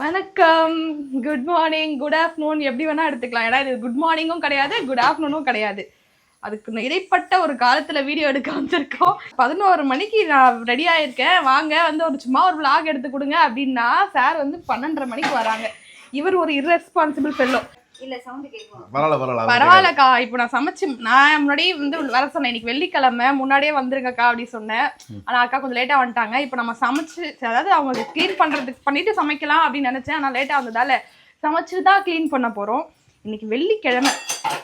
வணக்கம். Good morning good afternoon எப்படி வேணா எடுத்துக்கலாம். ஏன்னா இது குட் மார்னிங்கும் கிடையாது குட் ஆஃப்டர்நூனும் கிடையாது. அதுக்கு இடைப்பட்ட ஒரு காலத்துல வீடியோ எடுக்க வந்திருக்கோம். பதினோரு மணிக்கு நான் ரெடி ஆயிருக்கேன். வாங்க வந்து ஒரு சும்மா ஒரு விளாக் எடுத்து கொடுங்க அப்படின்னா சார் வந்து பன்னெண்டரை மணிக்கு வராங்க. இவர் ஒரு இர்ரெஸ்பான்சிபிள் ஃபெல்லோ பரவாயில்லக்கா இப்போ நான் சமைச்சு நான் முன்னாடியே வந்து வர சொன்னேன் இன்னைக்கு வெள்ளிக்கிழமை முன்னாடியே வந்துருங்கக்கா அப்படி சொன்னேன். ஆனா அக்கா கொஞ்சம் லேட்டா வந்துட்டாங்க. இப்போ நம்ம சமைச்சு அதாவது அவங்க க்ளீன் பண்றதுக்கு பண்ணிட்டு சமைக்கலாம் அப்படின்னு நினைச்சேன். ஆனா லேட்டா வந்ததால சமைச்சு தான் க்ளீன் பண்ண போறோம். இன்னைக்கு வெள்ளிக்கிழமை.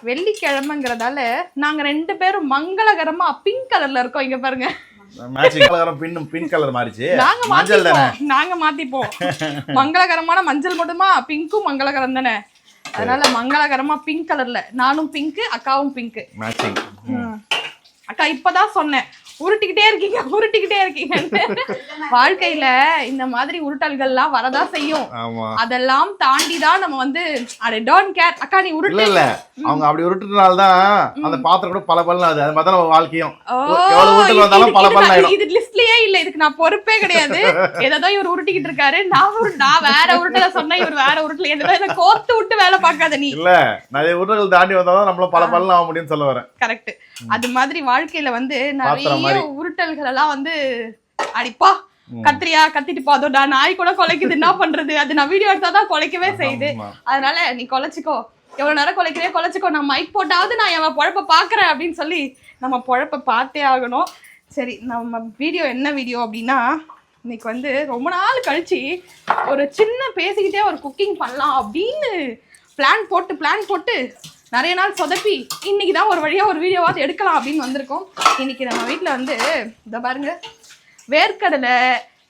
வெள்ளிக்கிழமைங்கிறதால நாங்க ரெண்டு பேரும் மங்களகரமா பிங்க் கலர்ல இருக்கோம். இங்க பாருங்க. மங்களகரமான மஞ்சள் மட்டுமா? பிங்க்கும் மங்களகரம் தானே? அதனால மங்களகரமா பிங்க் கலர்ல நானும் பிங்க் அக்காவும் பிங்க் மேட்சிங் அக்கா இப்பதான் சொன்னேன். உருட்டிக்கிட்டே இருக்கீங்க உருட்டிக்கிட்டே இருக்கீங்க வாழ்க்கையில இந்த மாதிரி உருட்டல்கள்லாம் வரதா செய்யும். அதெல்லாம் தாண்டி தான் நம்ம வந்து அட டோன்ட் கேர் அக்கா நீ உருட்டு. இல்ல அவங்க அப்படி உருட்டுறதுனால தான் அந்த பாத்திரம் கூட பல பலன் ஆகுது. அது மாதிரி நம்ம வாழ்க்கையும். எவ்வளவு உருட்டல் வந்தாலும் பல இது ஆயிடும். லிஸ்ட்லயே இல்ல. இதுக்கு நான் பொறுப்பே கிடையாது. ஏதோ இவர் உருட்டிக்கிட்டு இருக்காரு. நான் ஒரு நான் வேற உருட்டல சொன்னா இவர் வேற உருட்டல. இதை கோர்த்து விட்டு வேலை பார்க்காத நீ. இல்ல நிறைய உருட்டல் தாண்டி வந்தாதான் நம்மளும் பல பலன் ஆக முடியும்னு சொல்ல வரேன். கரெக்ட் அது மாதிரி வாழ்க்கையில வந்து நிறைய. உருட்டல்கள் எல்லாம் வந்து அடிப்பா. கத்திரியா கத்திட்டு பாதோடா நாய் கூட குலைக்குது. என்ன பண்றது? அது நான் வீடியோ எடுத்தாதான் குலைக்கவே செய்யுது. அதனால நீ குலைச்சிக்கோ. எவ்வளவு நேரம் குலைக்கிறே குலைச்சிக்கோ. நான் மைக் போட்டாவது நான் என் பொழப்ப பாக்குறேன் அப்படின்னு சொல்லி நம்ம பொழப்ப பார்த்தே ஆகணும். சரி நம்ம வீடியோ என்ன வீடியோ அப்படின்னா இன்னைக்கு வந்து ரொம்ப நாள் கழிச்சு ஒரு சின்ன பேசிக்கிட்டே ஒரு குக்கிங் பண்ணலாம் அப்படின்னு பிளான் போட்டு பிளான் போட்டு நிறைய நாள் சொதப்பி இன்னைக்கு தான் ஒரு வழியா ஒரு வீடியோவாவது எடுக்கலாம் அப்படின்னு வந்திருக்கோம். இன்னைக்கு நம்ம வீட்டில் வந்து இதை பாருங்க வேர்க்கடலை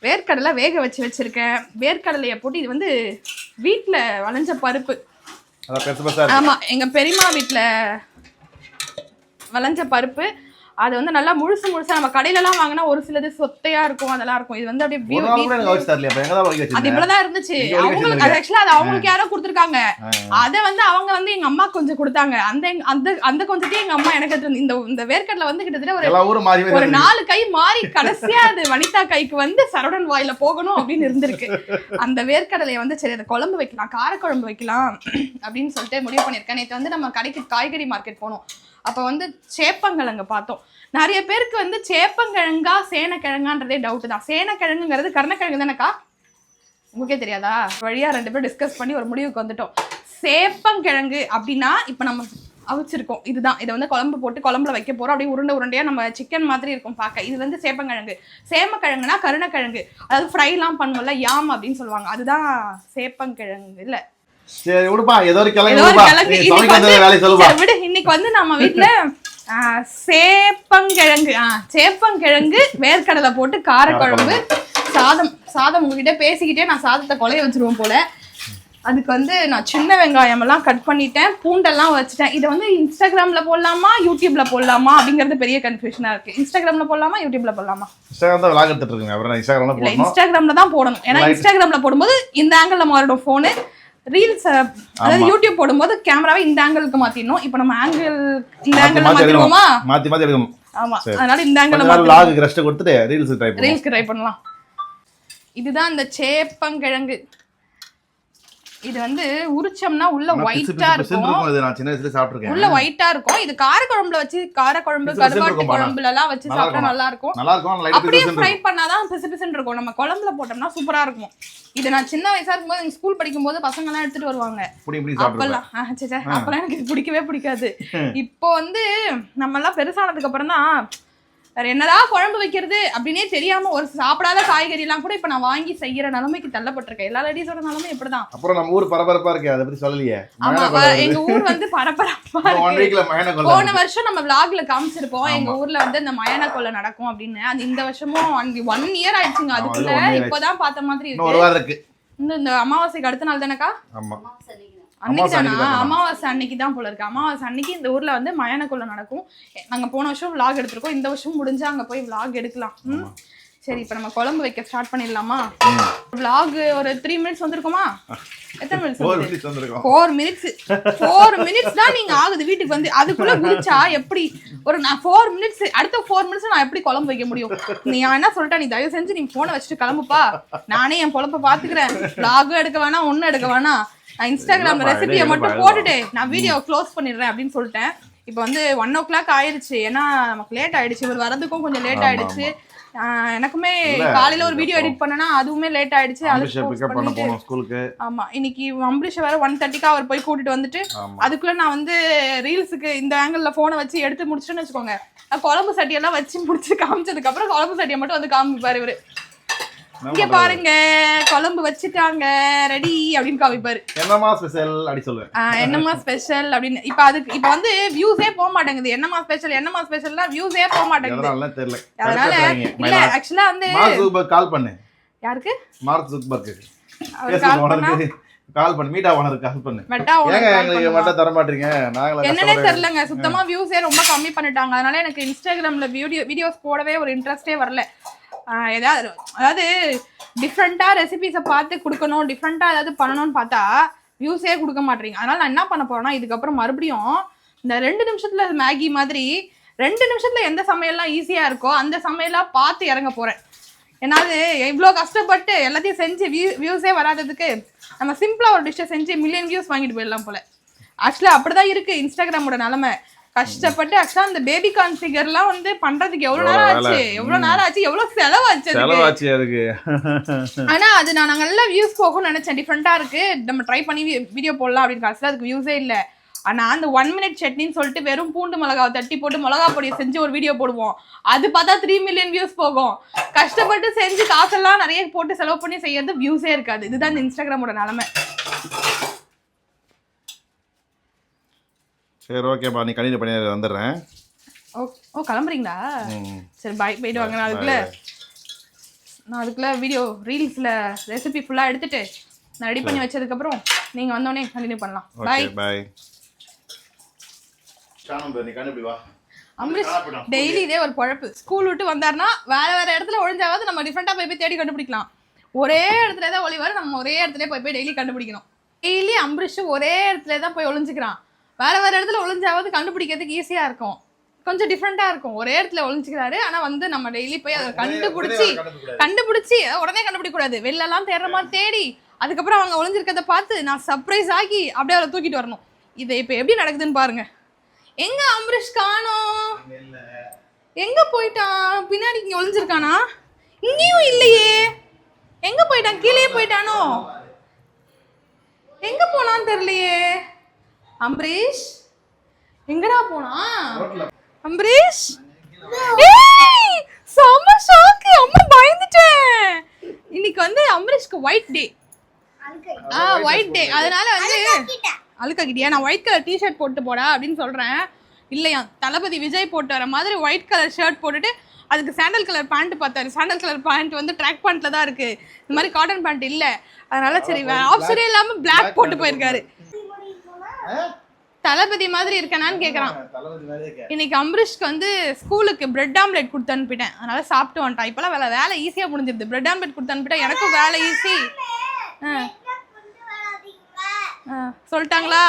வேர்க்கடலை வேக வச்சு வச்சிருக்கேன். வேர்க்கடலையை போட்டு இது வந்து வீட்டில் விளைஞ்ச பருப்பு. அதான் பெருசு பெருசா இருக்கு. ஆமா எங்க பெரியம்மா வீட்ல விளைஞ்ச பருப்பு. அது வந்து நல்லா முழுசு முழுசா நம்ம கடையில எல்லாம் வாங்கினா ஒரு சிலது சொத்தையா இருக்கும் அதெல்லாம் இருக்கும். இது வந்து அப்படியே அது இவ்வளவுதான் இருந்துச்சு. அவங்களுக்கு அது ஆக்சுவலா அது அவங்களுக்கு யாரோ கொடுத்துருக்காங்க. அத வந்து அவங்க வந்து எங்க அம்மா கொஞ்சம் கொடுத்தாங்க. அந்த அந்த அந்த கொஞ்சத்தையும் எங்க அம்மா எனக்கு இந்த இந்த வேர்க்கடலை வந்து கிட்டத்தட்ட ஒரு ஒரு நாலு கை மாறி கடைசியா அது வனிதா கைக்கு வந்து சரவணன் வாயில போகணும் அப்படின்னு இருந்திருக்கு. அந்த வேர்க்கடலையை வந்து சரி அதை குழம்பு வைக்கலாம் காரக்குழம்பு வைக்கலாம் அப்படின்னு சொல்லிட்டு முடிவு பண்ணியிருக்கேன். நேற்று வந்து நம்ம கடைக்கு காய்கறி மார்க்கெட் போனோம். அப்போ வந்து சேப்பங்கிழங்கு பார்த்தோம். நிறைய பேருக்கு வந்து சேப்பங்கிழங்கா சேனக்கிழங்கான்றதே டவுட் தான். சேனக்கிழங்குங்கிறது கருணக்கிழங்கு தானேக்கா? உங்களுக்கே தெரியாதா? வழியாக ரெண்டு பேரும் டிஸ்கஸ் பண்ணி ஒரு முடிவுக்கு வந்துட்டோம். சேப்பங்கிழங்கு அப்படின்னா இப்போ நம்ம அவிச்சிருக்கோம். இதுதான். இதை வந்து குழம்பு போட்டு குழம்புல வைக்க போகிறோம் அப்படியே உருண்டை உருண்டையாக நம்ம சிக்கன் மாதிரி இருக்கும் பார்க்க. இது வந்து சேப்பங்கிழங்கு. சேமக்கிழங்குனா கருணக்கிழங்கு. அதாவது ஃப்ரைலாம் பண்ணுவோம்ல யாம் அப்படின்னு சொல்லுவாங்க. அதுதான் சேப்பங்கிழங்கு இல்லை. சரி விடுப்பா ஏதோ ஒரு கிழங்கு. வேலையை சொல்லுப்பா. விடு. இன்னைக்கு வந்து நம்ம வீட்ல ஆ, சேப்பங்கிழங்கு ஆ சேப்பங்கிழங்கு வேர்க்கடலை போட்டு காரக்குழம்பு சாதம் சாதம் உங்ககிட்ட பேசிக்கிட்டே நான் சாதத்தை கொலைய வச்சிருவோம் போல. அதுக்கு வந்து நான் சின்ன வெங்காயம் எல்லாம் கட் பண்ணிட்டேன். பூண்டெல்லாம் வச்சுட்டேன். இதை வந்து இன்ஸ்டாகிராம்ல போடலாமா யூடியூப்ல போடலாமா அப்படிங்கிறது பெரிய கன்ஃபியூஷனா இருக்கு. இன்ஸ்டாகிராம்ல போடலாமா யூடியூப்ல போடலாமா? இன்ஸ்டாகிராம் தான் விளாக் எடுத்துட்டு நான் இன்ஸ்டாகிராம்ல இல்ல போடணும்? இன்ஸ்டாகிராம்ல தான் போடணும். ஏன்னா. இன்ஸ்டாகிராம்ல போடும்போது இந்த ஆங்கிள் மாறிடும் போனு ரீல்ஸ் அதாவது யூடியூப் போடும்போது கேமராவை இந்த ஆங்கிளுக்கு மாத்திடணும். இப்போ நம்ம ஆங்கிள் இந்த மாத்தி ஆங்கிள் மாத்தி மாத்திடுவோமா? மாத்தி மாத்தி எடுக்கணும். ஆமா. அதனால இந்த ஆங்கிள் நாள் லாகுக்கு ரெஸ்ட் கொடுத்துட்டு ரீல்ஸ் ட்ரை பண்ணுவோம் ரீல்ஸ்க்கு ட்ரை பண்ணலாம். இதுதான் இந்த சேப்பங்கிழங்கு. இது வந்து உரிச்சோம்னா உள்ள ஒயிட்டா இருக்கும். இது நான் சின்ன வயசுல சாப்பிட்டுருக்கேன். உள்ள ஒயிட்டா இருக்கும். இது காரக்குழம்புல வச்சு காரக்குழம்பு பிசு பிசுன்னு கருவாட்டு. குழம்புல எல்லாம் வச்சு சாப்பிட்டா. நல்லா இருக்கும் நல்லா இருக்கும் அப்படியே ஃப்ரை பண்ணாதான் பிசு பிசுன்னு இருக்கும். நம்ம குழம்புல போட்டோம்னா சூப்பரா இருக்கும். இது நான் சின்ன வயசா இருக்கும்போது எங்க ஸ்கூல் படிக்கும்போது பசங்க எல்லாம் எடுத்துட்டு வருவாங்க. அப்பெல்லாம் அப்பெல்லாம் எனக்கு இது பிடிக்கவே பிடிக்காது. இப்போ வந்து நம்ம எல்லாம் பெருசானதுக்கு அப்புறம் தான் வேற என்னடா குழம்பு வைக்கிறது? அப்படின்னே தெரியாம ஒரு சாப்பிடாத காய்கறி எல்லாம் கூட இப்ப நான் வாங்கி செய்யற நிலைமைக்கு தள்ளப்பட்டிருக்கேன். எல்லா லேடிஸோட நிலைமை இப்படிதான். அப்புறம் நம்ம ஊர் பரபரப்பா இருக்கு அதை பத்தி சொல்லலையே. ஆமா எங்க ஊர் வந்து பரபரப்பா ஒன் இருக்கு. வீக்ல மயன கொள்ள போன வருஷம் நம்ம vlogல காமிச்சிருப்போம். எங்க ஊர்ல வந்து இந்த மயான கொள்ளை நடக்கும் அப்படின்னு. அது இந்த வருஷமும் அங்க ஒன் இயர் ஆயிடுச்சுங்க. அதுக்குள்ள. இப்பதான் பார்த்த மாதிரி இருக்கு. இந்த அமாவாசைக்கு அடுத்த நாள் தானேக்கா? ஆமா. அன்னைக்கு அமாவாசை அன்னைக்கு தானா போல இருக்கு. அமாவாசை அன்னைக்கு இந்த ஊர்ல வந்து மயான கொள்ளை நடக்கும். நாங்க போன வருஷம் vlog எடுத்திருக்கோம். இந்த வருஷம் முடிஞ்சா அங்க போய் vlog எடுக்கலாம்? சரி இப்போ நம்ம குழம்பு வைக்க ஸ்டார்ட் பண்ணிடலாமா? vlog ஒரு த்ரீ மினிட்ஸ் வந்திருக்குமா? எத்தனை minutes four minutes four minutes தான் நீங்க ஆகுது வீட்டுக்கு வந்து. அதுக்குள்ள குதிச்சா எப்படி? ஒரு நான் ஃபோர் மினிட்ஸ் அடுத்த ஃபோர் மினிட்ஸ் நான் எப்படி குழம்பு வைக்க முடியும்? நீ என்ன சொல்லிட்டேன்? நீ தயவு செஞ்சு நீ போனை வச்சுட்டு கிளம்புப்பா. நானே என் பொழப்ப பாத்துக்கிறேன். vlog எடுக்க வேணாம் ஒன்னும் எடுக்க வேணாம். நான் இன்ஸ்டாகிராம்ல இல்லப்பா, ரெசிபியை மட்டும் போட்டுட்டு நான் வீடியோ க்ளோஸ் பண்ணிடுறேன் அப்படின்னு சொல்லிட்டேன். இப்போ வந்து ஒன் ஓ கிளாக் ஆயிருச்சு. ஏன்னா நமக்கு லேட் ஆயிடுச்சு. இவர் வரதுக்கும் கொஞ்சம் லேட் ஆயிடுச்சு. எனக்குமே காலையில ஒரு வீடியோ எடிட் பண்ணனா அதுவுமே லேட் ஆயிடுச்சு. ஸ்கூலுக்கு ஆமா இன்னைக்கு அம்பரீஷ் வேற ஒன் தேர்ட்டிக்கு அவர் போய் கூட்டிட்டு வந்துட்டு அதுக்குள்ள நான் வந்து ரீல்ஸுக்கு இந்த ஆங்கிள் போனை வச்சு எடுத்து முடிச்சிட்டேன்னு வச்சுக்கோங்க. நான் குழம்பு சட்டியெல்லாம் வச்சு முடிச்சு காமிச்சதுக்கு அப்புறம் குழம்பு சட்டியை மட்டும் வந்து காமிப்பாரு இவரு. இங்க பாருங்க. குழம்பு வச்சுட்டாங்க. ரெடி அப்படின்னு காமிப்பாரு. என்னமா ஸ்பெஷல் அப்படி சொல்லுவேன். ஆஹ் என்னம்மா ஸ்பெஷல் அப்படின்னு. இப்ப அதுக்கு இப்ப வந்து வியூஸே போக மாட்டேங்குது. என்னம்மா ஸ்பெஷல் என்னம்மா ஸ்பெஷல்னா வியூஸே போக மாட்டேங்குது. தெரியல. அதனால இல்ல ஆக்சுவலா வந்து கால் பண்ணு. யாருக்கு? மார்க் ஜூக்பர்க்கு கால் பண்ணா? ஓனருக்கு கால் பண்ணு மீட்டா ஓனருக்கு கால் பண்ணு. மெட்டா ஏங்க எங்களுக்கு. மட்டும் தர மாட்டீங்க. நாங்களே என்னன்னே தெரியலங்க. சுத்தமா வியூஸே ரொம்ப கம்மி பண்ணிட்டாங்க. அதனால எனக்கு இன்ஸ்டாகிராம்ல வீடியோ வீடியோஸ் போடவே ஒரு இன்ட்ரெஸ்டே வரல. ஏதாவது அதாவது டிஃப்ரெண்ட்டாக ரெசிபிஸை பார்த்து கொடுக்கணும் டிஃப்ரெண்ட்டாக ஏதாவது பண்ணணும்னு பார்த்தா வியூஸே கொடுக்க மாட்டேறீங்க. அதனால் நான் என்ன பண்ண போகிறேன்னா இதுக்கப்புறம் மறுபடியும் இந்த ரெண்டு நிமிஷத்தில் மேகி மாதிரி ரெண்டு நிமிஷத்தில் எந்த சமையல்லாம் ஈஸியாக இருக்கோ அந்த சமையலாக பார்த்து இறங்க போகிறேன் என்னாவது இவ்வளோ கஷ்டப்பட்டு எல்லாத்தையும் செஞ்சு வியூ வியூஸே வராததுக்கு நம்ம சிம்பிளாக ஒரு டிஷ்ஷை செஞ்சு மில்லியன் வியூஸ் வாங்கிட்டு போயிடலாம் போல். ஆக்சுவலாக அப்படி அப்படிதான் இருக்குது இன்ஸ்டாகிராமோட நிலமை. கஷ்டப்பட்டு ஆக்சுவலா அந்த பேபி கான்ஃபிகர்லாம் வந்து பண்றதுக்கு எவ்வளவு நேரம் ஆச்சு எவ்வளவு நேரம் ஆச்சு எவ்வளவு செலவாச்சு செலவாச்சு அதுக்கு. ஆனா அது நான் நல்லா வியூஸ் போகும்னு நினைச்சேன். டிஃப்ரெண்டா இருக்கு. நம்ம ட்ரை பண்ணி வீடியோ போடலாம் அப்படின்னு கடைசியில் அதுக்கு வியூஸே இல்ல. ஆனா அந்த ஒன் மினிட் சட்னின்னு சொல்லிட்டு வெறும் பூண்டு மிளகாவை தட்டி போட்டு மிளகா பொடியை செஞ்சு ஒரு வீடியோ போடுவோம். அது பார்த்தா த்ரீ மில்லியன் வியூஸ் போகும். கஷ்டப்பட்டு செஞ்சு காசெல்லாம் நிறைய போட்டு செலவு பண்ணி செய்யறது வியூஸே இருக்காது. இதுதான் இந்த இன்ஸ்டாகிராமோட நிலைமை. சரி ஓகேப்பா நீ கண்டினியூ பண்ணி வந்துடுறேன். ஓ ஓ கிளம்புறீங்களா. சரி பாய் போயிட்டு வாங்க. நான் அதுக்குள்ள நான் அதுக்குள்ள வீடியோ ரீல்ஸ்ல ரெசிபி ஃபுல்லா எடுத்துட்டு நான் ரெடி பண்ணி வச்சதுக்கப்புறம் நீங்க வந்தோடனே கண்டினியூ பண்ணலாம். பாய் பாய் அம்ரிஷ் டெய்லி இதே ஒரு பொழப்பு. ஸ்கூல் விட்டு வந்தாருன்னா வேற வேற இடத்துல ஒழிஞ்சாவது நம்ம டிஃப்ரெண்டா போய் போய் தேடி கண்டுபிடிக்கலாம். ஒரே இடத்துல தான் ஒளிவாரு நம்ம ஒரே இடத்துல போய் போய் டெய்லி கண்டுபிடிக்கணும். டெய்லி அம்ரிஷ் ஒரே இடத்துல தான் போய் ஒளிஞ்சுக்கிறான். வேற வேற இடத்துல ஒளிஞ்சாவது கண்டுபிடிக்கிறதுக்கு ஈஸியா இருக்கும். கொஞ்சம் டிஃப்ரெண்டா இருக்கும். ஒரே இடத்துல ஒளிஞ்சுக்கிறாரு. ஆனா வந்து நம்ம டெய்லி போய் அதை கண்டுபிடிச்சி கண்டுபிடிச்சி உடனே கண்டுபிடிக்க கூடாது. வெளிலலாம் தேடுற மாதிரி தேடி அதுக்கப்புறம் அவங்க ஒளிஞ்சிருக்கிறத பார்த்து நான் சர்ப்ரைஸ் ஆகி அப்படியே அவரை தூக்கிட்டு வரணும். இது இப்போ எப்படி நடக்குதுன்னு பாருங்க. எங்க அம்பரீஷ் காணோம்? எங்க போயிட்டான்? பின்னாடி இங்க ஒளிஞ்சிருக்கானா? இங்கேயும் இல்லையே. எங்க போயிட்டான்? கீழே போயிட்டானோ? எங்க போனான்னு தெரியலையே. அம்பரீஷ் எங்கடா போனா? அம்பரீஷ்? செம்ம ஷாக்கு அம்மா பயந்துட்டேன். இன்னைக்கு வந்து அம்பரீஷ்க்கு ஒயிட் டே ஆ ஒயிட் டே அதனால வந்து அழுக்காக்கிட்டியா நான் ஒயிட் கலர் டிஷர்ட் போட்டு போடா அப்படின்னு சொல்றேன். இல்லையா? தளபதி விஜய் போட்டு வர மாதிரி ஒயிட் கலர் ஷர்ட் போட்டுட்டு அதுக்கு சாண்டல் கலர் பேண்ட் பார்த்தாரு. சாண்டல் கலர் பேண்ட் வந்து ட்ராக் பேண்ட்ல தான் இருக்கு. இந்த மாதிரி காட்டன் பேண்ட் இல்ல. அதனால சரி ஆப்ஷனே இல்லாம Black போட்டு போயிருக்காரு. தளபதி மாதிரி இருக்கனான்னு கேக்குறான். இன்னைக்கு அம்பரீஷ்க்கு வந்து ஸ்கூலுக்கு பிரெட் ஆம்லெட் கொடுத்து அனுப்பிட்டேன். அதனால சாப்பிட்டு வந்துட்டான். இப்பெல்லாம் வேலை வேலை ஈஸியாக முடிஞ்சிருது. பிரெட் ஆம்லெட் கொடுத்து அனுப்பிட்டா எனக்கும் வேலை ஈஸி சொல்லிட்டாங்களா?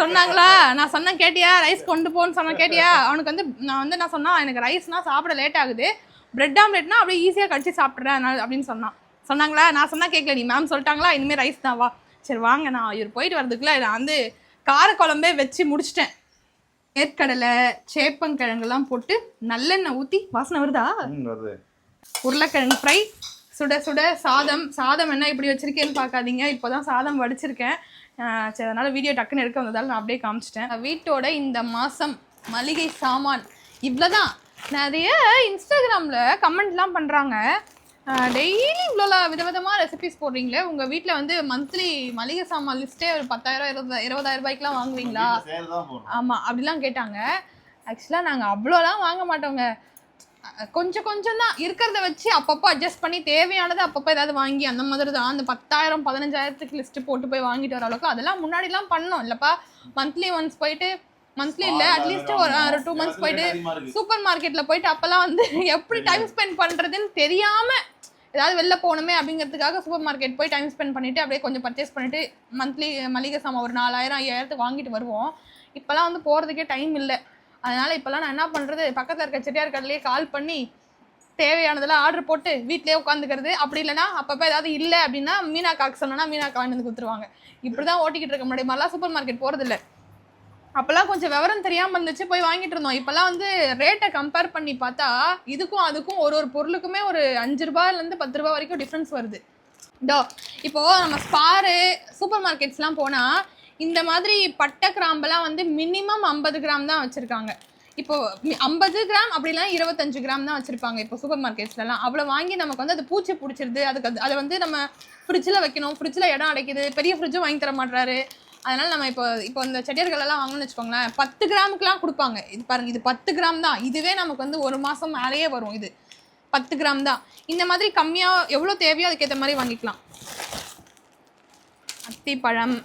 சொன்னாங்களா? நான் சொன்னேன் கேட்டியா? ரைஸ் கொண்டு போன்னு சொன்ன கேட்டியா? அவனுக்கு வந்து நான் வந்து நான் சொன்னா எனக்கு ரைஸ்னா சாப்பிட லேட் ஆகுது. பிரெட் ஆம்லெட்னா அப்படியே ஈஸியாக கடிச்சு சாப்பிட்றேன் அப்படின்னு சொன்னான். சொன்னாங்களா? நான் சொன்னா கேட்கல நீ மேம் சொல்லிட்டாங்களா? இனிமேல் ரைஸ் தான் வா. சரி வாங்க நான் இவர் போயிட்டு வரதுக்குள்ள நான் வந்து காரக்குழம்பே வச்சு முடிச்சிட்டேன். ஏற்கடலை சேப்பங்கிழங்குலாம் போட்டு நல்லெண்ணெய் ஊற்றி வாசனை வருதா? உருளைக்கிழங்கு ஃப்ரை சுட சுட சாதம் சாதம் என்ன இப்படி வச்சிருக்கேன்னு பார்க்காதீங்க. இப்போதான் சாதம் வடிச்சிருக்கேன். சரி அதனால வீடியோ டக்குன்னு எடுக்க வந்ததால நான் அப்படியே காமிச்சிட்டேன். வீட்டோட இந்த மாதம் மளிகை சாமான் இவ்வளோதான் நிறைய இன்ஸ்டாகிராமில் கமெண்ட்லாம் பண்ணுறாங்க டெய்லி இவ்வளோ விதவிதமாக ரெசிபிஸ் போடுறீங்களே? உங்கள் வீட்டில் வந்து மந்த்லி மளிகை சாமான் லிஸ்ட்டே ஒரு பத்தாயிரம் இருபது இருபதாயிரம் ரூபாய்க்குலாம் வாங்குவீங்களா? ஆமாம் அப்படிலாம் கேட்டாங்க. ஆக்சுவலாக நாங்கள் அவ்வளோலாம் வாங்க மாட்டோங்க. கொஞ்சம் கொஞ்சம் தான் இருக்கிறத வச்சு அப்பப்போ அட்ஜஸ்ட் பண்ணி தேவையானதை அப்பப்போ ஏதாவது வாங்கி அந்த மாதிரி தான். அந்த பத்தாயிரம் பதினஞ்சாயிரத்துக்கு லிஸ்ட்டு போட்டு போய் வாங்கிட்டு வர அளவுக்கு அதெல்லாம் முன்னாடிலாம் பண்ணோம். இல்லைப்பா மந்த்லி ஒன்ஸ் போயிட்டு மந்த்லி இல்ல அட்லீஸ்ட் ஒரு டூ மந்த்ஸ் போயிட்டு சூப்பர் மார்க்கெட்ல போயிட்டு அப்பெல்லாம் வந்து எப்படி டைம் ஸ்பெண்ட் பண்றதுன்னு தெரியாம ஏதாவது வெளில போகணுமே அப்படிங்கிறதுக்காக சூப்பர் மார்க்கெட் போய் டைம் ஸ்பெண்ட் பண்ணிட்டு அப்படியே கொஞ்சம் பர்ச்சேஸ் பண்ணிட்டு மந்த்லி மளிகை சாமான் ஒரு நாலாயிரம் ஐயாயிரத்துக்கு வாங்கிட்டு வருவோம். இப்பெல்லாம் வந்து போறதுக்கே டைம் இல்லை. அதனால இப்பெல்லாம் நான் என்ன பண்றது? பக்கத்துல இருக்க செட்டியார் கடையிலேயே கால் பண்ணி தேவையானதெல்லாம் ஆர்டர் போட்டு வீட்லயே உட்காந்துக்கிறது. அப்படி இல்லைன்னா அப்பப்போ ஏதாவது இல்லை அப்படின்னா மீனாக்காக்கு சொன்னோன்னா மீனாக்கா வாங்கி வந்து கொடுத்துருவாங்க. இப்படிதான் ஓட்டிக்கிட்டு இருக்க முன்னாடி மாதிரிலாம் சூப்பர் மார்க்கெட் இல்ல அப்பெல்லாம் கொஞ்சம் விவரம் தெரியாம இருந்துச்சு போய் வாங்கிட்டு இருந்தோம். இப்பெல்லாம் வந்து ரேட்டை கம்பேர் பண்ணி பார்த்தா இதுக்கும் அதுக்கும் ஒரு ஒரு பொருளுக்குமே ஒரு அஞ்சு ரூபாயில இருந்து பத்து ரூபாய் வரைக்கும் டிஃப்ரென்ஸ் வருது. டோ இப்போ நம்ம ஸ்பாரு சூப்பர் மார்க்கெட்ஸ்லாம் போனா இந்த மாதிரி பட்டை கிராம்பெல்லாம் வந்து மினிமம் ஐம்பது கிராம் தான் வச்சிருக்காங்க. இப்போ ஐம்பது கிராம் அப்படிலாம் இருபத்தஞ்சு கிராம் தான் வச்சிருப்பாங்க இப்போ சூப்பர் மார்க்கெட்ஸ்லலாம் அவ்வளோ வாங்கி நமக்கு வந்து அது பூச்சி பிடிச்சிருது. அதுக்கு அது- அதை வந்து நம்ம ஃப்ரிட்ஜில் வைக்கணும். ஃப்ரிட்ஜில் இடம் அடைக்குது. பெரிய ஃப்ரிட்ஜும் வாங்கி தர மாட்டுறாரு அதனால நம்ம இப்போ இப்போ இந்த செட்டியர்கள் எல்லாம் வாங்கணும்னு வச்சுக்கோங்களேன் பத்து கிராமுக்குலாம் கொடுப்பாங்க. இது பாருங்க இது பத்து கிராம் தான். இதுவே நமக்கு வந்து ஒரு மாசம் மேலேயே வரும் இது. பத்து கிராம் தான். இந்த மாதிரி கம்மியாக எவ்வளோ தேவையோ அதுக்கேற்ற மாதிரி வாங்கிக்கலாம். அத்திப்பழம்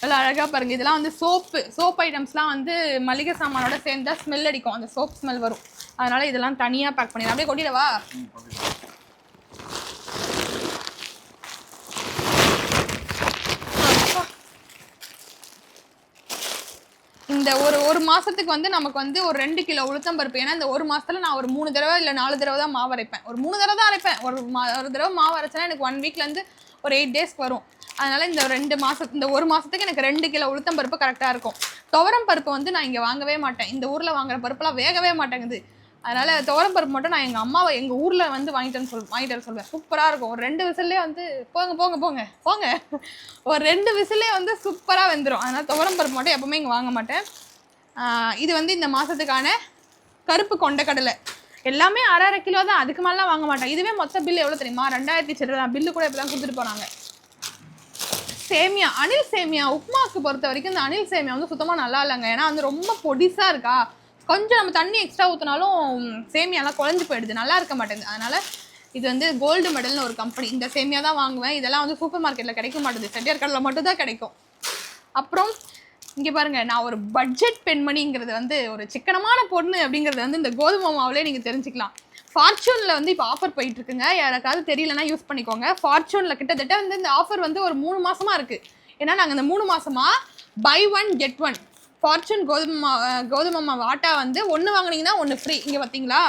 நல்லா அழகாக பாருங்க. இதெல்லாம் வந்து சோப்பு சோப் ஐட்டம்ஸ்லாம் வந்து மளிகை சாமானோட சேர்ந்தா ஸ்மெல் அடிக்கும். அந்த சோப் ஸ்மெல் வரும். அதனால இதெல்லாம் தனியாக பேக் பண்ணிடலாம். அப்படியே கொட்டிடவா? இந்த ஒரு ஒரு மாசத்துக்கு வந்து நமக்கு வந்து ஒரு ரெண்டு கிலோ உளுத்தம் பருப்பு. ஏன்னா இந்த ஒரு மாசத்துல நான் ஒரு மூணு தடவை இல்ல நாலு தடவை தான் மாவு அரைப்பேன். ஒரு மூணு தடவை தான் அரைப்பேன். ஒரு மா- ஒரு தடவை மாவு அரைச்சேன்னா எனக்கு ஒன் வீக்ல இருந்து ஒரு எயிட் டேஸ்க்கு வரும். அதனால இந்த ரெண்டு மாசம் இந்த ஒரு மாசத்துக்கு எனக்கு ரெண்டு கிலோ உளுத்தம் பருப்பு கரெக்டா இருக்கும். துவரம் பருப்பு வந்து நான் இங்க வாங்கவே மாட்டேன். இந்த ஊர்ல வாங்குற பருப்புலாம் வேகவே மாட்டேங்குது. அதனால துவரம் பருப்பு மட்டும் நான் எங்கள் அம்மாவை எங்கள் ஊரில் வந்து வாங்கிட்டு சொல் வாங்கிட்டு வர சொல்வேன். சூப்பராக இருக்கும். ஒரு ரெண்டு விசிலே வந்து போங்க போங்க போங்க போங்க. ஒரு ரெண்டு விசிலே வந்து சூப்பராக வெந்துடும் அதனால் துவரம் பருப்பு மட்டும் எப்போவுமே இங்கே வாங்க மாட்டேன். இது வந்து இந்த மாதத்துக்கான கருப்பு கொண்டக்கடலை. எல்லாமே அரை அரை கிலோ தான். அதுக்கு மேலாம் வாங்க மாட்டேன். இதுவே மொத்த பில் எவ்வளோ தெரியுமா? ரெண்டாயிரத்தி சில்லற பில்லு கூட இப்போ தான் கொடுத்துட்டு போகிறாங்க சேமியா அணில் சேமியா உப்மாவுக்கு பொறுத்த வரைக்கும் இந்த அணில் சேமியா வந்து சுத்தமாக நல்லா இல்லைங்க. ஏன்னா வந்து ரொம்ப பொடிசாக இருக்கா? கொஞ்சம் நம்ம தண்ணி எக்ஸ்ட்ரா ஊற்றினாலும் சேமியாலாம் குழஞ்சு போயிடுது. நல்லா இருக்க மாட்டேங்குது. அதனால இது வந்து கோல்டு மெடல்னு ஒரு கம்பெனி இந்த சேமியா தான் வாங்குவேன். இதெல்லாம் வந்து சூப்பர் மார்க்கெட்டில் கிடைக்க மாட்டேங்குது. செட்டியார் கடையில் மட்டும்தான் கிடைக்கும். அப்புறம் இங்கே பாருங்க நான் ஒரு பட்ஜெட் பெண்மணிங்கிறது வந்து ஒரு சிக்கனமான பொண்ணு அப்படிங்கிறது வந்து இந்த கோதுமை மாவுலேயே நீங்கள் தெரிஞ்சுக்கலாம். ஃபார்ச்சூனில் வந்து இப்போ ஆஃபர் போயிட்டு இருக்குங்க யாருக்காவது தெரியலனா யூஸ் பண்ணிக்கோங்க. ஃபார்ச்சூனில் கிட்டத்தட்ட வந்து இந்த ஆஃபர் வந்து ஒரு மூணு மாதமாக இருக்குது ஏன்னா நாங்கள் இந்த மூணு மாதமாக buy one get one Fortune கோதுமை மா கோதுமை மாவு ஆட்டா வந்து ஒன்று வாங்கினீங்கன்னா ஒன்று ஃப்ரீ இங்கே பார்த்தீங்களா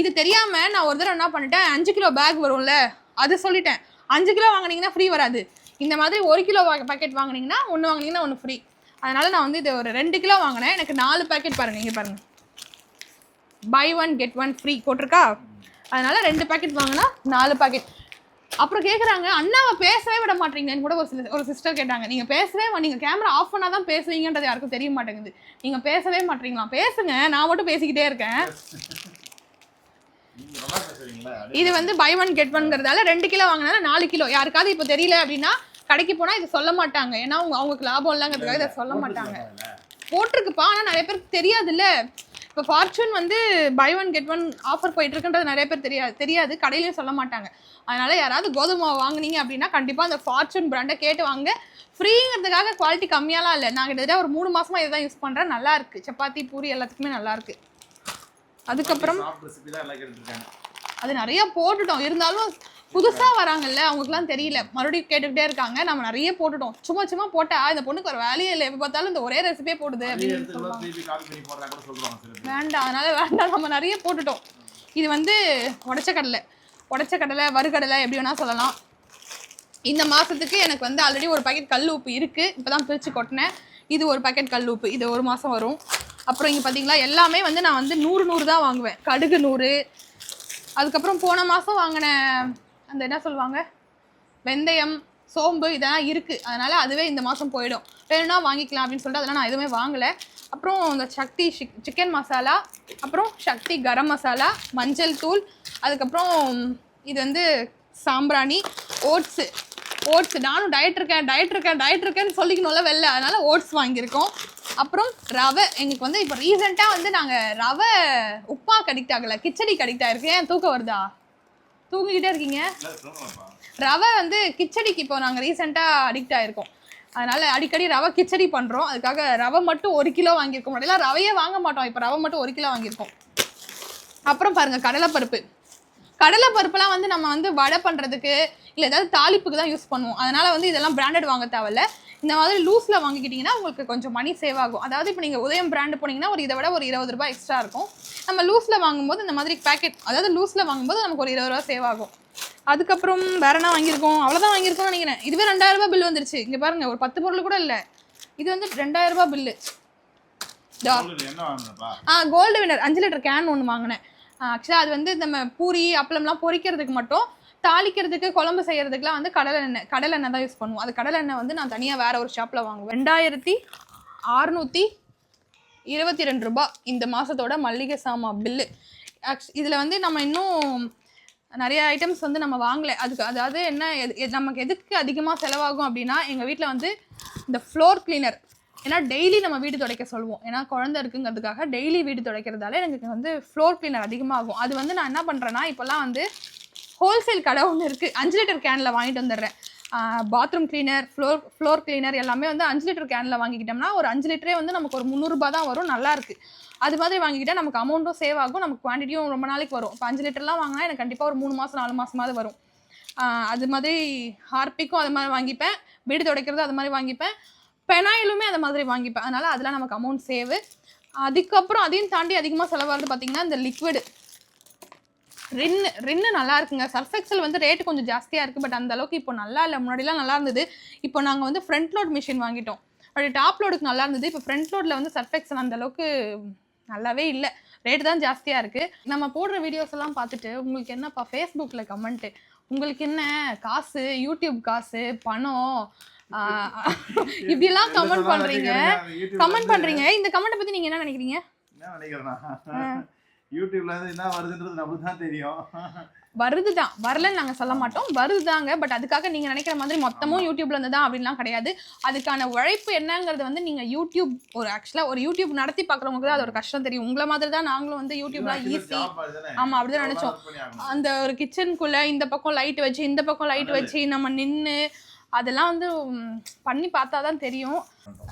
இது தெரியாமல் நான் ஒரு தடவை என்ன பண்ணிட்டேன் அஞ்சு கிலோ பேக் வரும்ல அது சொல்லிட்டேன். அஞ்சு கிலோ வாங்கினீங்கன்னா ஃப்ரீ வராது. இந்த மாதிரி ஒரு கிலோ பாக்கெட் வாங்கினீங்கன்னா ஒன்று வாங்கினீங்கன்னா ஒன்று ஃப்ரீ அதனால் நான் வந்து இது ஒரு ரெண்டு கிலோ வாங்கினேன். எனக்கு நாலு பேக்கெட் பாருங்கள் இங்கே பாருங்கள் buy one get one free போட்டிருக்கா? அதனால் ரெண்டு பாக்கெட் வாங்கினா நாலு பாக்கெட் அப்புறம் கேட்குறாங்க அண்ணாவை பேசவே விட மாட்டீங்கன்னு கூட ஒரு ஒரு சிஸ்டர் கேட்டாங்க. நீங்கள் பேசவே மா- நீங்க கேமரா ஆஃப் பண்ணால் தான் பேசுவீங்கன்றது யாருக்கும் தெரிய மாட்டேங்குது. நீங்கள் பேசவே மாட்டீங்களா? பேசுங்க நான் மட்டும் பேசிக்கிட்டே இருக்கேன். இது வந்து பை ஒன் கெட் ஒன்ங்கிறதால ரெண்டு கிலோ வாங்கினால நாலு கிலோ. யாருக்காவது இப்போ தெரியல அப்படின்னா கடைக்கு போனால் இது சொல்ல மாட்டாங்க. ஏன்னா அவங்க அவங்களுக்கு லாபம் இல்லைங்கிறதுக்காக இதை சொல்ல மாட்டாங்க. போட்டிருக்குப்பா ஆனால் நிறைய பேருக்கு தெரியாதுல்ல. இப்போ ஃபார்ச்சூன் வந்து buy one get one offer போயிட்டு இருக்குன்றது நிறைய பேர் தெரியாது தெரியாது. கடையிலையும் சொல்ல மாட்டாங்க. அதனால யாராவது கோதுமை வாங்குனீங்க அப்படின்னா கண்டிப்பாக அந்த ஃபார்ச்சூன் பிராண்டை கேட்டு வாங்க. ஃப்ரீங்கிறதுக்காக குவாலிட்டி கம்மியாலாம் இல்லை. நான் கிட்டத்தட்ட ஒரு மூணு மாசமா இதை தான் யூஸ் பண்ணுறேன் நல்லா இருக்கு. சப்பாத்தி பூரி எல்லாத்துக்குமே நல்லா இருக்கு. அதுக்கப்புறம் அது நிறைய போட்டுட்டோம். இருந்தாலும் புதுசா வராங்கல்ல அவங்களுக்குலாம் தெரியல. மறுபடியும் கேட்டுக்கிட்டே இருக்காங்க. நம்ம நிறைய போட்டுட்டோம். சும்மா சும்மா போட்டா இந்த பொண்ணுக்கு ஒரு வேலையே இல்லை. எப்ப பார்த்தாலும் இந்த ஒரே ரெசிபியே போடுது அப்படின்னு வேண்டாம். அதனால வேண்டாம். நம்ம நிறைய போட்டுட்டோம். இது வந்து உடைச்ச கடலை. உடைச்ச கடலை வறுகடலை எப்படி வேணா சொல்லலாம். இந்த மாசத்துக்கு எனக்கு வந்து ஆல்ரெடி ஒரு பாக்கெட் கல் உப்பு இருக்கு. இப்பதான் பிரிச்சு கொட்டினேன். இது ஒரு பாக்கெட் கல் உப்பு. இது ஒரு மாசம் வரும். அப்புறம் இங்க பாத்தீங்களா எல்லாமே வந்து நான் வந்து நூறு நூறு தான் வாங்குவேன். கடுகு நூறு. அதுக்கப்புறம் போன மாசம் வாங்கின அந்த என்ன சொல்லுவாங்க? வெந்தயம் சோம்பு இதெல்லாம் இருக்குது அதனால் அதுவே இந்த மாதம் போயிடும். வேணும்னா வாங்கிக்கலாம் அப்படின்னு சொல்லிட்டு அதெல்லாம் நான் எதுவுமே வாங்கலை. அப்புறம் இந்த சக்தி சிக்கன் மசாலா அப்புறம் சக்தி கரம் மசாலா மஞ்சள் தூள் அதுக்கப்புறம் இது வந்து சாம்பிராணி ஓட்ஸு. ஓட்ஸ். நானும் டயட் இருக்கேன் டயட் இருக்கேன் டயட் இருக்கேன்னு சொல்லிக்கணும்ல வெளில. அதனால் ஓட்ஸ் வாங்கியிருக்கோம். அப்புறம் ரவை. எங்களுக்கு வந்து இப்போ ரீசெண்டாக வந்து நாங்கள் ரவை உப்புமாக்கு அடிக்ட் ஆகலை. கிச்சடிக்கு அடிக்ட் ஆகிருக்கு ஏன் தூக்கம் வருதா? தூங்கிக்கிட்டே இருக்கீங்க. ரவை வந்து கிச்சடிக்கு இப்போ நாங்கள் ரீசெண்டாக அடிக்ட் ஆகிருக்கோம் அதனால அடிக்கடி ரவை கிச்சடி பண்ணுறோம் அதுக்காக ரவை மட்டும் ஒரு கிலோ வாங்கியிருக்கோம் முன்னாடிலாம் ரவையே வாங்க மாட்டோம். இப்போ ரவை மட்டும் ஒரு கிலோ வாங்கியிருக்கோம். அப்புறம் பாருங்கள் கடலைப்பருப்பு. கடலைப்பருப்புலாம் வந்து நம்ம வந்து வடை பண்ணுறதுக்கு இல்லை ஏதாவது தாளிப்புக்கு தான் யூஸ் பண்ணுவோம். அதனால் வந்து இதெல்லாம் பிராண்டட் வாங்க தேவையில்ல. இந்த மாதிரி லூஸ்ல வாங்கிக்கிட்டீங்கன்னா உங்களுக்கு கொஞ்சம் மணி சேவ் ஆகும். அதாவது இப்போ நீங்க உதயம் பிராண்ட் போனீங்கன்னா ஒரு இதை விட ஒரு இருபது ரூபாய் எக்ஸ்ட்ரா இருக்கும். நம்ம லூஸ்ல வாங்கும்போது இந்த மாதிரி பேக்கெட் அதாவது லூஸ்ல வாங்கும்போது நமக்கு ஒரு இருபது ரூபா சேவ் ஆகும். அதுக்கப்புறம் வேற என்ன வாங்கியிருக்கோம்? அவ்வளோதான் வாங்கியிருக்கோம்னு நினைக்கிறேன். இதுவே ரெண்டாயிரம் ரூபாய் பில் வந்துருச்சு. இங்க பாருங்க ஒரு பத்து பொருள் கூட இல்லை. இது வந்து ரெண்டாயிரம் ரூபாய் பில்லு ஆ கோல்டு வினர் அஞ்சு லிட்டர் கேன் ஒன்று வாங்கினேன். ஆக்சுவலாக அது வந்து நம்ம பூரி அப்பளம்லாம் பொரிக்கிறதுக்கு மட்டும் தாளிக்கிறதுக்கு குழம்பு செய்யறதுக்குலாம் வந்து கடலை எண்ணெய் கடலை எண்ணெய் தான் யூஸ் பண்ணுவோம். அது கடலை எண்ணெய் வந்து நான் தனியாக வேற ஒரு ஷாப்பில் வாங்குவேன். ரெண்டாயிரத்தி அறுநூற்றி இருபத்தி ரெண்டு ரூபாய் இந்த மாதத்தோட மல்லிகை சாமான் பில்லு இதில் வந்து நம்ம இன்னும் நிறைய ஐட்டம்ஸ் வந்து நம்ம வாங்கலை. அதுக்கு அதாவது என்ன எது- நமக்கு எதுக்கு அதிகமாக செலவாகும் அப்படின்னா எங்கள் வீட்டில் வந்து இந்த ஃப்ளோர் கிளீனர் ஏன்னா டெய்லி நம்ம வீடு துடைக்க சொல்லுவோம். ஏன்னா குழந்தை இருக்குங்கிறதுக்காக டெய்லி வீடு துடைக்கிறதால எனக்கு வந்து ஃப்ளோர் கிளீனர் அதிகமாகும். அது வந்து நான் என்ன பண்ணுறேன்னா இப்போல்லாம் வந்து ஹோல்சேல் கடை ஒன்று இருக்குது அஞ்சு லிட்டர் கேனில் வாங்கிட்டு வந்துடுறேன். Bathroom cleaner floor floor cleaner எல்லாமே வந்து அஞ்சு லிட்டர் கேனில் வாங்கிக்கிட்டோம்னா ஒரு அஞ்சு லிட்டரே வந்து நமக்கு ஒரு முந்நூறுரூபா தான் வரும். நல்லாயிருக்கு அது மாதிரி வாங்கிக்கிட்டால் நமக்கு அமௌண்ட்டும் சேவ் ஆகும். நமக்கு குவான்டிட்டியும் ரொம்ப நாளைக்கு வரும். இப்போ அஞ்சு லிட்டர்லாம் வாங்கினா எனக்கு கண்டிப்பாக ஒரு மூணு மாதம் நாலு மாதமாவது வரும். அது மாதிரி ஹார்பிக்கும் அது மாதிரி வாங்கிப்பேன். வீடு துடைக்கிறது அது மாதிரி வாங்கிப்பேன். பெனாயிலுமே அது மாதிரி வாங்கிப்பேன். அதனால் அதெல்லாம் நமக்கு அமௌண்ட் சேவ் அதுக்கப்புறம் அதையும் தாண்டி அதிகமாக செலவாகிறது பார்த்தீங்கன்னா இந்த லிக்விடு ரின்னு ரின்னு நல்லா இருக்குங்க. சர்ஃப் எக்ஸல் வந்து ரேட் கொஞ்சம் ஜாஸ்தியாக இருக்குது பட் அந்த அளவுக்கு இப்போ நல்லா இல்லை. முன்னாடிலாம் நல்லா இருந்தது. இப்போ நாங்கள் வந்து ஃப்ரண்ட் லோட் மிஷின் வாங்கிட்டோம். அப்படி டாப் லோடுக்கு நல்லா இருந்தது. இப்போ ஃப்ரண்ட் லோடில் வந்து சர்ஃப் எக்ஸல் அந்த அளவுக்கு நல்லாவே இல்லை. ரேட் தான் ஜாஸ்தியாக இருக்குது நம்ம போடுற வீடியோஸ் எல்லாம் பார்த்துட்டு உங்களுக்கு என்னப்பா ஃபேஸ்புக்கில் கமெண்ட்டு உங்களுக்கு என்ன காசு? யூடியூப் காசு? பணம்? இப்படிலாம் கமெண்ட் பண்ணுறீங்க கமெண்ட் பண்ணுறீங்க இந்த கமெண்ட்டை பற்றி நீங்கள் என்ன நினைக்கிறீங்க? யூடியூப்ல இருந்து என்ன வருதுன்றது நம்மளுக்கு தான் தெரியும். வருது தான் வரலன்னு நாங்கள் சொல்ல மாட்டோம். வருதுதாங்க. பட் அதுக்காக நீங்கள் நினைக்கிற மாதிரி மொத்தமும் யூடியூப்ல இருந்து தான் அப்படின்லாம் கிடையாது. அதுக்கான உழைப்பு என்னங்கிறது வந்து நீங்கள் யூடியூப் ஒரு ஆக்சுவலாக ஒரு யூடியூப் நடத்தி பார்க்குறவங்களுக்கு தான் அது ஒரு கஷ்டம் தெரியும். உங்களை மாதிரி தான் நாங்களும் வந்து யூடியூப்லாம் ஈஸி. ஆமா, அப்படிதான் நினைச்சோம். அந்த ஒரு கிச்சனுக்குள்ள இந்த பக்கம் லைட் வச்சு இந்த பக்கம் லைட் வச்சு நம்ம நின்று அதெல்லாம் வந்து பண்ணி பார்த்தா தான் தெரியும்.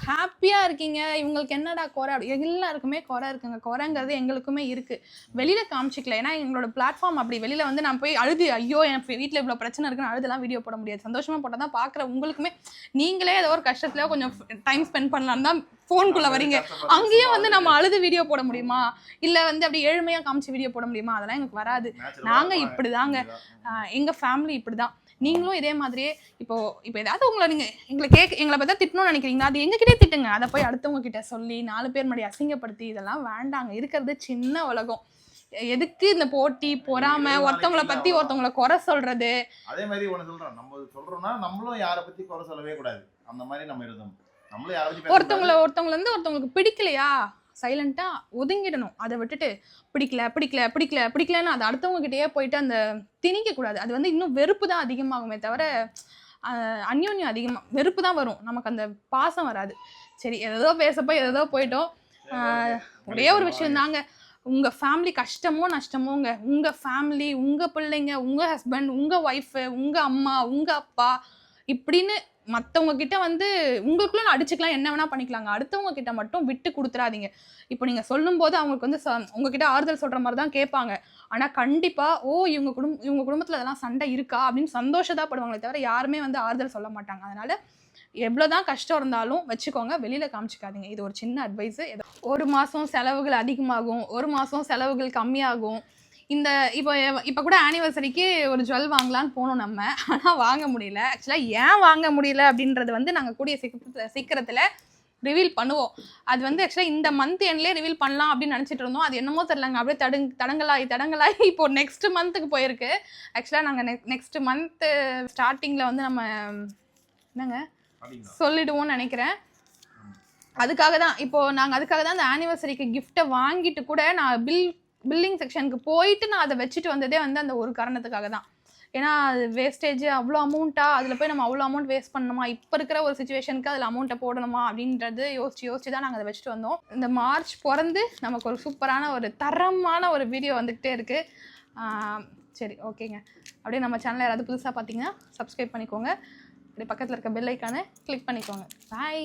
ஹாப்பியாக இருக்கீங்க. இவங்களுக்கு என்னடா குறை? அப்படி எல்லாருக்குமே குறை இருக்குங்க. குறைங்கிறது எங்களுக்குமே இருக்குது வெளியில் காமிச்சிக்கல. ஏன்னா எங்களோட பிளாட்ஃபார்ம் அப்படி வெளியில் வந்து நான் போய் அழுது ஐயோ என் வீட்டில் இவ்வளோ பிரச்சனை இருக்குன்னு அழுதெல்லாம் வீடியோ போட முடியாது. சந்தோஷமாக போட்டால் தான் பார்க்குற உங்களுக்குமே. நீங்களே ஏதோ ஒரு கஷ்டத்தில் கொஞ்சம் டைம் ஸ்பெண்ட் பண்ணலாம் தான் ஃபோனுக்குள்ளே வரீங்க. அங்கேயும் வந்து நம்ம அழுது வீடியோ போட முடியுமா? இல்லை வந்து அப்படி ஏழ்மையாக காமிச்சு வீடியோ போட முடியுமா? அதெல்லாம் எனக்கு வராது. நாங்க இப்படிதாங்க. ஆஹ் எங்க ஃபேமிலி இப்படிதான். நீங்களும் இதே மாதிரியே இப்போ இப்போ ஏதாவது உங்களை நீங்க எங்களை கேட்க எங்களை பார்த்தா திட்டணும்னு நினைக்கிறீங்களா? அது எங்ககிட்டே திட்டுங்க. அதை போய் அடுத்தவங்க கிட்ட சொல்லி நாலு பேர் முன்னாடி அசிங்கப்படுத்தி இதெல்லாம் வேண்டாங்க. இருக்கிறது சின்ன உலகம். எதுக்கு இந்த போட்டி பொறாம ஒருத்தவங்கள பத்தி ஒருத்தவங்கள குறை சொல்றது? அதே மாதிரி ஒண்ணு சொல்றோம் நம்ம சொல்றோம்னா நம்மளும் யாரை பத்தி குறை சொல்லவே கூடாது. அந்த மாதிரி நம்ம இருந்தோம் நம்மளும் யாரை பத்தி ஒருத்தவங்கள ஒருத்தவங்கள வந்து ஒருத்தவங்களுக்கு பிடிக்கலையா? சைலண்டா ஒதுங்கிடணும். அதை விட்டுட்டு பிடிக்கல பிடிக்கல பிடிக்கல பிடிக்கலன்னு அது அடுத்தவங்க கிட்டயே போயிட்டு அந்த திணிக்க கூடாது அது வந்து இன்னும் வெறுப்பு தான் அதிகமாகுமே தவிர அந்யோன்யம் அதிகமாக வெறுப்பு தான் வரும். நமக்கு அந்த பாசம் வராது. சரி ஏதோ பேசப்போ ஏதோ போயிட்டோம். ஒரே ஒரு விஷயம் தாங்க. உங்க ஃபேமிலி கஷ்டமோ நஷ்டமோங்க. உங்க ஃபேமிலி உங்க பிள்ளைங்க உங்க ஹஸ்பண்ட் உங்க ஒய்ஃபு உங்க அம்மா உங்க அப்பா இப்படின்னு மற்றவங்க கிட்ட வந்து உங்களுக்குள்ள அடிச்சுக்கலாம் என்ன வேணா பண்ணிக்கலாங்க. அடுத்தவங்க கிட்ட மட்டும் விட்டு கொடுத்துறாதீங்க. இப்போ நீங்கள் சொல்லும்போது அவங்களுக்கு வந்து ச- உங்ககிட்ட ஆறுதல் சொல்கிற மாதிரி தான் கேட்பாங்க. ஆனால் கண்டிப்பாக ஓ இவங்க குடும்ப இவங்க குடும்பத்தில் அதெல்லாம் சண்டை இருக்கா? அப்படின்னு சந்தோஷதாப்படுவாங்களே தவிர யாருமே வந்து ஆறுதல் சொல்ல மாட்டாங்க. அதனால் எவ்வளோதான் கஷ்டம் இருந்தாலும் வச்சுக்கோங்க வெளியில் காமிச்சிக்காதீங்க. இது ஒரு சின்ன அட்வைஸு ஒரு மாதம் செலவுகள் அதிகமாகும் ஒரு மாதம் செலவுகள் கம்மியாகும். இந்த இப்போ இப்போ கூட ஆனிவர்சரிக்கு ஒரு ஜுவல் வாங்கலாம்னு போனோம் நம்ம. ஆனால் வாங்க முடியல. ஆக்சுவலாக ஏன் வாங்க முடியல அப்படின்றது வந்து நாங்கள் கூடிய சீக்கிரத்தில் சீக்கிரத்தில் ரிவீல் பண்ணுவோம். அது வந்து ஆக்சுவலாக இந்த மந்த் எண்ட்லேயே ரிவீல் பண்ணலாம் அப்படின்னு நினச்சிட்டு இருந்தோம். அது என்னமோ தெரிலங்க அப்படியே தடுங் தடங்கலாகி தடங்கலாகி இப்போ நெக்ஸ்ட் மந்த்துக்கு போயிருக்கு. ஆக்சுவலாக நாங்கள் நெக் நெக்ஸ்ட் மந்த்து ஸ்டார்டிங்கில் வந்து நம்ம என்னங்க? சொல்லிடுவோம்னு நினைக்கிறேன். அதுக்காக தான். இப்போ நாங்கள் அதுக்காக தான் அந்த ஆனிவர்சரிக்கு கிஃப்ட்டை வாங்கிட்டு கூட நான் பில் பில்லிங் செக்ஷனுக்கு போயிட்டு நான் அதை வச்சுட்டு வந்ததே வந்து அந்த ஒரு காரணத்துக்காக தான் ஏன்னா அது வேஸ்டேஜ் அவ்வளோ அமௌண்ட்டா அதில் போய் நம்ம அவ்வளோ அமௌண்ட் வேஸ்ட் பண்ணணுமா? இப்போ இருக்கிற ஒரு சுச்சுவேஷனுக்கு அதில் அமௌண்ட்டை போடணுமா? அப்படின்றது யோசிச்சு யோசிச்சு தான் நாங்கள் அதை வச்சுட்டு வந்தோம். இந்த மார்ச் பிறந்து நமக்கு ஒரு சூப்பரான ஒரு தரமான ஒரு வீடியோ வந்துக்கிட்டே இருக்குது சரி ஓகேங்க அப்படியே நம்ம சேனலை யாராவது புதுசாக பார்த்தீங்கன்னா சப்ஸ்கிரைப் பண்ணிக்கோங்க. அப்படியே பக்கத்தில் இருக்க பெல் ஐக்கானை கிளிக் பண்ணிக்கோங்க. பாய்